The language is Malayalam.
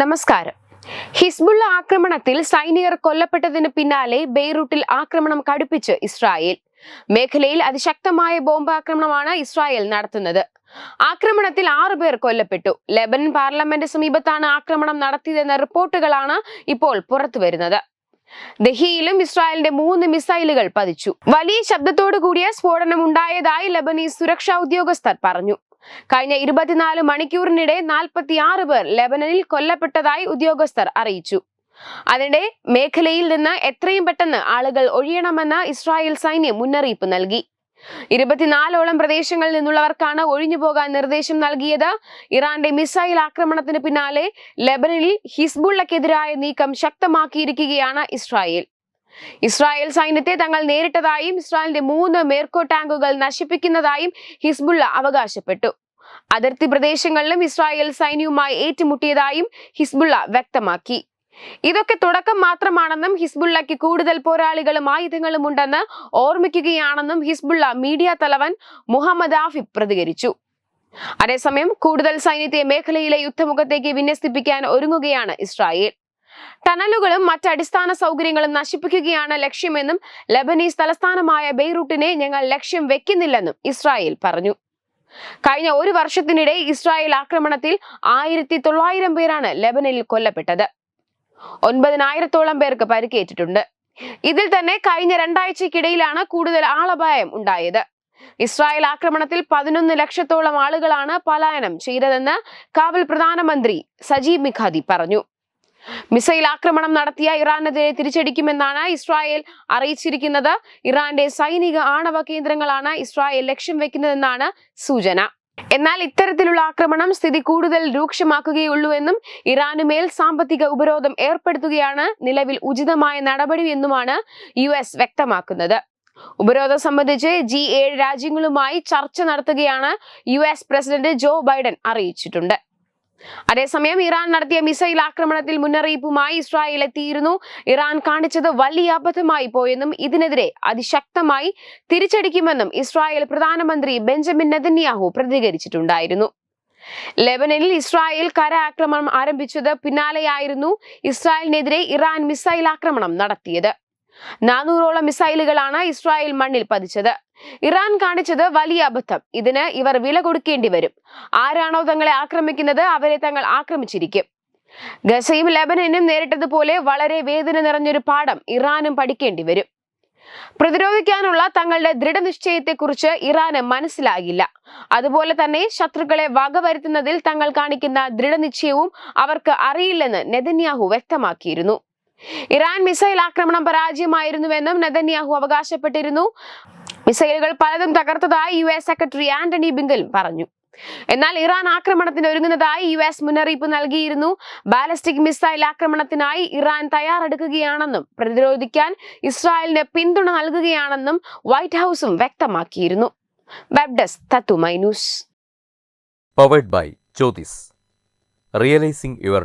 നമസ്കാരം. ഹിസ്ബുള്ള ആക്രമണത്തിൽ സൈനികർ കൊല്ലപ്പെട്ടതിന് പിന്നാലെ ബെയ്റൂട്ടിൽ ആക്രമണം കടുപ്പിച്ച് ഇസ്രായേൽ. മേഖലയിൽ അതിശക്തമായ ബോംബാക്രമണമാണ് ഇസ്രായേൽ നടത്തുന്നത്. ആക്രമണത്തിൽ ആറു പേർ കൊല്ലപ്പെട്ടു. ലെബനൻ പാർലമെന്റ് സമീപത്താണ് ആക്രമണം നടത്തിയതെന്ന റിപ്പോർട്ടുകളാണ് ഇപ്പോൾ പുറത്തുവരുന്നത് ദഹിയിലും ഇസ്രായേലിന്റെ മൂന്ന് മിസൈലുകൾ പതിച്ചു. വലിയ ശബ്ദത്തോടു കൂടിയ സ്ഫോടനം ഉണ്ടായതായി ലബനീസ് സുരക്ഷാ ഉദ്യോഗസ്ഥർ പറഞ്ഞു. കഴിഞ്ഞ ഇരുപത്തിനാല് മണിക്കൂറിനിടെ നാൽപ്പത്തിയാറ് പേർ ലെബനനിൽ കൊല്ലപ്പെട്ടതായി ഉദ്യോഗസ്ഥർ അറിയിച്ചു. അതിനിടെ മേഖലയിൽ നിന്ന് എത്രയും പെട്ടെന്ന് ആളുകൾ ഒഴിയണമെന്ന് ഇസ്രായേൽ സൈന്യം മുന്നറിയിപ്പ് നൽകി. ഇരുപത്തിനാലോളം പ്രദേശങ്ങളിൽ നിന്നുള്ളവർക്കാണ് ഒഴിഞ്ഞു പോകാൻ നിർദ്ദേശം നൽകിയത്. ഇറാന്റെ മിസൈൽ ആക്രമണത്തിന് പിന്നാലെ ലെബനനിൽ ഹിസ്ബുള്ളക്കെതിരായ നീക്കം ശക്തമാക്കിയിരിക്കുകയാണ് ഇസ്രായേൽ. ഇസ്രായേൽ സൈന്യത്തെ തങ്ങൾ നേരിട്ടതായും ഇസ്രായേലിന്റെ മൂന്ന് മേർക്കോ ടാങ്കുകൾ നശിപ്പിക്കുന്നതായും ഹിസ്ബുള്ള അവകാശപ്പെട്ടു. അതിർത്തി പ്രദേശങ്ങളിലും ഇസ്രായേൽ സൈന്യവുമായി ഏറ്റുമുട്ടിയതായും ഹിസ്ബുള്ള വ്യക്തമാക്കി. ഇതൊക്കെ തുടക്കം മാത്രമാണെന്നും ഹിസ്ബുള്ളയ്ക്ക് കൂടുതൽ പോരാളികളും ആയുധങ്ങളും ഉണ്ടെന്ന് ഓർമ്മിക്കുകയാണെന്നും ഹിസ്ബുള്ള മീഡിയ തലവൻ മുഹമ്മദ് ആഫി പ്രതികരിച്ചു. അതേസമയം കൂടുതൽ സൈന്യത്തെ മേഖലയിലെ യുദ്ധമുഖത്തേക്ക് വിന്യസിപ്പിക്കാൻ ഒരുങ്ങുകയാണ് ഇസ്രായേൽ. ടണലുകളും മറ്റ് അടിസ്ഥാന സൗകര്യങ്ങളും നശിപ്പിക്കുകയാണ് ലക്ഷ്യമെന്നും ലബനീസ് തലസ്ഥാനമായ ബെയ്റൂട്ടിനെ ഞങ്ങൾ ലക്ഷ്യം വെക്കുന്നില്ലെന്നും ഇസ്രായേൽ പറഞ്ഞു. കഴിഞ്ഞ ഒരു വർഷത്തിനിടെ ഇസ്രായേൽ ആക്രമണത്തിൽ ആയിരത്തി തൊള്ളായിരം പേരാണ് ലെബനനിൽ കൊല്ലപ്പെട്ടത്. ഒൻപതിനായിരത്തോളം പേർക്ക് പരിക്കേറ്റിട്ടുണ്ട്. ഇതിൽ തന്നെ കഴിഞ്ഞ രണ്ടാഴ്ചക്കിടയിലാണ് കൂടുതൽ ആളപായം ഉണ്ടായത്. ഇസ്രായേൽ ആക്രമണത്തിൽ പതിനൊന്ന് ലക്ഷത്തോളം ആളുകളാണ് പലായനം ചെയ്തതെന്ന് കാവൽ പ്രധാനമന്ത്രി സജീബ് മിഖാദി പറഞ്ഞു. മിസൈൽ ആക്രമണം നടത്തിയ ഇറാനെതിരെ തിരിച്ചടിക്കുമെന്നാണ് ഇസ്രായേൽ അറിയിച്ചിരിക്കുന്നത്. ഇറാന്റെ സൈനിക ആണവ കേന്ദ്രങ്ങളാണ് ഇസ്രായേൽ ലക്ഷ്യം വെക്കുന്നതെന്നാണ് സൂചന. എന്നാൽ ഇത്തരത്തിലുള്ള ആക്രമണം സ്ഥിതി കൂടുതൽ രൂക്ഷമാക്കുകയുള്ളൂ എന്നും ഇറാനുമേൽ സാമ്പത്തിക ഉപരോധം ഏർപ്പെടുത്തുകയാണ് നിലവിൽ ഉചിതമായ നടപടി എന്നുമാണ് യു എസ് വ്യക്തമാക്കുന്നത്. ഉപരോധം സംബന്ധിച്ച് ജി ഏഴ് രാജ്യങ്ങളുമായി ചർച്ച നടത്തുകയാണ് U S president Joe Biden അറിയിച്ചിട്ടുണ്ട്. അതേസമയം ഇറാൻ നടത്തിയ മിസൈൽ ആക്രമണത്തിൽ മുന്നറിയിപ്പുമായി ഇസ്രായേൽ എത്തിയിരുന്നു. ഇറാൻ കാണിച്ചത് വലിയ അബദ്ധമായി പോയെന്നും ഇതിനെതിരെ അതിശക്തമായി തിരിച്ചടിക്കുമെന്നും ഇസ്രായേൽ പ്രധാനമന്ത്രി ബെഞ്ചമിൻ നെതന്യാഹു പ്രതികരിച്ചിട്ടുണ്ടായിരുന്നു. ലെബനനിൽ ഇസ്രായേൽ കര ആക്രമണം ആരംഭിച്ചത് പിന്നാലെയായിരുന്നു ഇസ്രായേലിനെതിരെ ഇറാൻ മിസൈൽ ആക്രമണം നടത്തിയത്. നാനൂറോളം മിസൈലുകളാണ് ഇസ്രായേൽ മണ്ണിൽ പതിച്ചത്. ഇറാൻ കാണിച്ചത് വലിയ അബദ്ധം. ഇതിന് ഇവർ വില കൊടുക്കേണ്ടി വരും. ആരാണോ തങ്ങളെ ആക്രമിക്കുന്നത് അവരെ തങ്ങൾ ആക്രമിച്ചിരിക്കും. ഗസയും ലബനനും നേരിട്ടതുപോലെ വളരെ വേദന നിറഞ്ഞൊരു പാഠം ഇറാനും പഠിക്കേണ്ടി വരും. പ്രതിരോധിക്കാനുള്ള തങ്ങളുടെ ദൃഢനിശ്ചയത്തെക്കുറിച്ച് ഇറാന് മനസ്സിലാകില്ല. അതുപോലെ തന്നെ ശത്രുക്കളെ വകവരുത്തുന്നതിൽ തങ്ങൾ കാണിക്കുന്ന ദൃഢനിശ്ചയവും അവർക്ക് അറിയില്ലെന്ന് നെതന്യാഹു വ്യക്തമാക്കിയിരുന്നു. ഇറാൻ മിസൈൽ ആക്രമണം പരാജയമായിരുന്നുവെന്നും നെതന്യാഹു അവകാശപ്പെട്ടിരുന്നു. മിസൈലുകൾ പലതും തകർത്തതായി U S secretary Antony Blinken പറഞ്ഞു. എന്നാൽ ഇറാൻ ആക്രമണത്തിന് ഒരുങ്ങുന്നതായി യു എസ് മുന്നറിയിപ്പ് നൽകിയിരുന്നു. ബാലിസ്റ്റിക് മിസൈൽ ആക്രമണത്തിനായി ഇറാൻ തയ്യാറെടുക്കുകയാണെന്നും പ്രതിരോധിക്കാൻ ഇസ്രായേലിന് പിന്തുണ നൽകുകയാണെന്നും വൈറ്റ് ഹൌസും വ്യക്തമാക്കിയിരുന്നു. Web desk powered by your